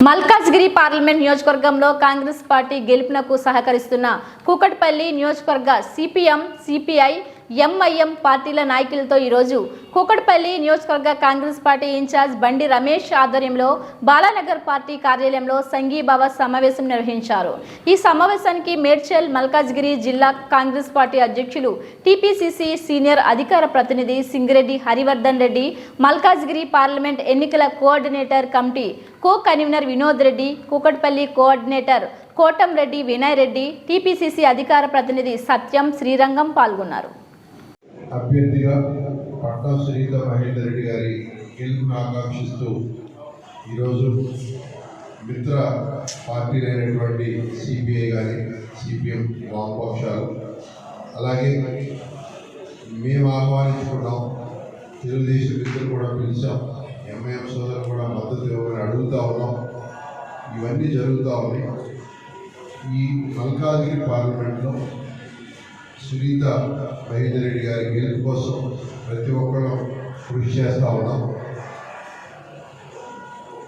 Malkajgiri parliament నియోజకవర్గంలో Congress party గెలుపునకు సహకరిస్తున్న కూకట్పల్లి నియోజకవర్గ సిపిఎం సిపిఐ ఎంఐఎం పార్టీల నాయకులతో ఈరోజు కూకట్పల్లి నియోజకవర్గ కాంగ్రెస్ పార్టీ ఇన్ఛార్జ్ బండి రమేష్ ఆధ్వర్యంలో బాలానగర్ పార్టీ కార్యాలయంలో సంఘీభావ సమావేశం నిర్వహించారు. ఈ సమావేశానికి మేడ్చల్ మల్కాజ్గిరి జిల్లా కాంగ్రెస్ పార్టీ అధ్యక్షులు టీపీసీసీ సీనియర్ అధికార ప్రతినిధి సింగిరెడ్డి హరివర్ధన్ రెడ్డి మల్కాజ్గిరి పార్లమెంట్ ఎన్నికల coordinator committee co convener Vinod Reddy Kukatpally coordinator Kotamreddy Vinay Reddy TPCC అధికార ప్రతినిధి సత్యం శ్రీరంగం పాల్గొన్నారు. అభ్యర్థిగా పట్నం సునీత మహేందర్ రెడ్డి గారి గెలుపును ఆకాంక్షిస్తూ ఈరోజు మిత్ర పార్టీలైనటువంటి సిపిఐ కానీ సిపిఎం వామపక్షాలు అలాగే మేము ఆహ్వానించుకున్నాం తెలుగుదేశం మిత్రులు కూడా పిలిచాం ఎంఐఎం సోదరులు కూడా మద్దతు ఇవ్వమని అడుగుతూ ఉన్నాం. ఇవన్నీ జరుగుతూ ఉన్నాయి. ఈ మల్కాజ్గిరి పార్లమెంట్లో సునీత మహేందర్ రెడ్డి గారి గెలుపు కోసం ప్రతి ఒక్కరూ కృషి చేస్తూ ఉన్నాం.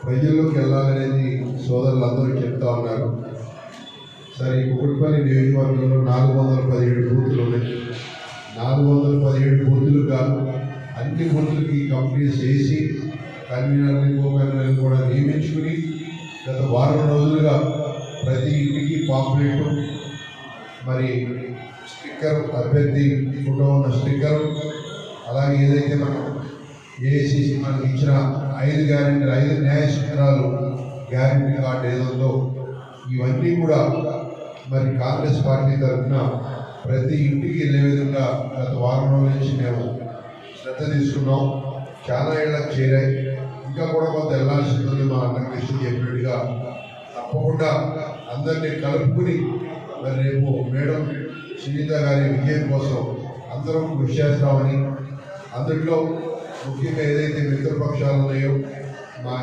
ప్రజల్లోకి వెళ్ళాలనేది సోదరులు అందరూ చెప్తా ఉన్నారు. సరే ఈ కుక్కటిపల్లి నియోజకవర్గంలో నాలుగు వందల పదిహేడు బూతులు ఉన్నాయి. నాలుగు వందల పదిహేడు బూతులు కాదు అన్ని బూతులకి కంపెనీస్ చేసి కన్వీనర్ని కో కన్వీనర్ని కూడా నియమించుకుని గత వారం రోజులుగా ప్రతి ఇంటికి పాంప్లెట్ మరి స్టిక్కర్ అభ్యర్థి ఫోటో ఉన్న స్టిక్కర్ అలాగే ఏదైతే మనం ఏఐసిసి మనకి ఇచ్చిన ఐదు గ్యారెంటీ ఐదు న్యాయ శిఖరాలు గ్యారెంటీ కార్డు ఏదో ఇవన్నీ కూడా మరి కాంగ్రెస్ పార్టీ తరఫున ప్రతి ఇంటికి వెళ్ళే విధంగా గత వారం రోజుల నుంచి మేము శ్రద్ధ తీసుకున్నాం. చాలా ఏళ్ళకి చేరాయి. ఇంకా కూడా కొంత వెళ్ళాల్సి ఉంటుంది మా అన్న కృష్ణ చెప్పినట్టుగా తప్పకుండా అందరినీ కలుపుకుని మరి రేపు మేడం సునీత గారి విజయం కోసం అందరం కృషి చేస్తామని. అందులో ముఖ్యంగా ఏదైతే మిత్రపక్షాలు ఉన్నాయో మా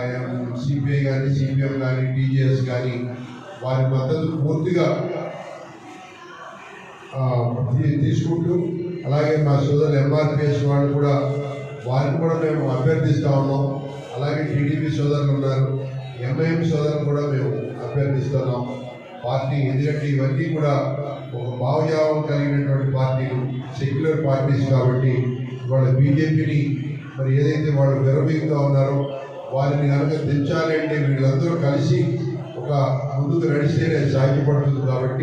సిపిఐ కానీ సిపిఎం కానీ టీజేఎస్ కానీ వారి మద్దతు పూర్తిగా తీసుకుంటూ అలాగే మా సోదరులు ఎంఆర్పిఎస్ వాళ్ళు కూడా వారిని కూడా మేము అభ్యర్థిస్తా ఉన్నాం. అలాగే టీడీపీ సోదరులు ఉన్నారు ఎంఐఎం సోదరులు కూడా మేము అభ్యర్థిస్తున్నాం. పార్టీ ఎందుకంటే ఇవన్నీ కూడా ఒక భావజావం కలిగినటువంటి పార్టీలు సెక్యులర్ పార్టీస్ కాబట్టి వాళ్ళ బీజేపీని మరి ఏదైతే వాళ్ళు విరమిగుతూ ఉన్నారో వారిని కనుక తెచ్చాలి అంటే వీళ్ళందరూ కలిసి ఒక ముందుకు నడిస్తేనే సాధ్యపడుతుంది కాబట్టి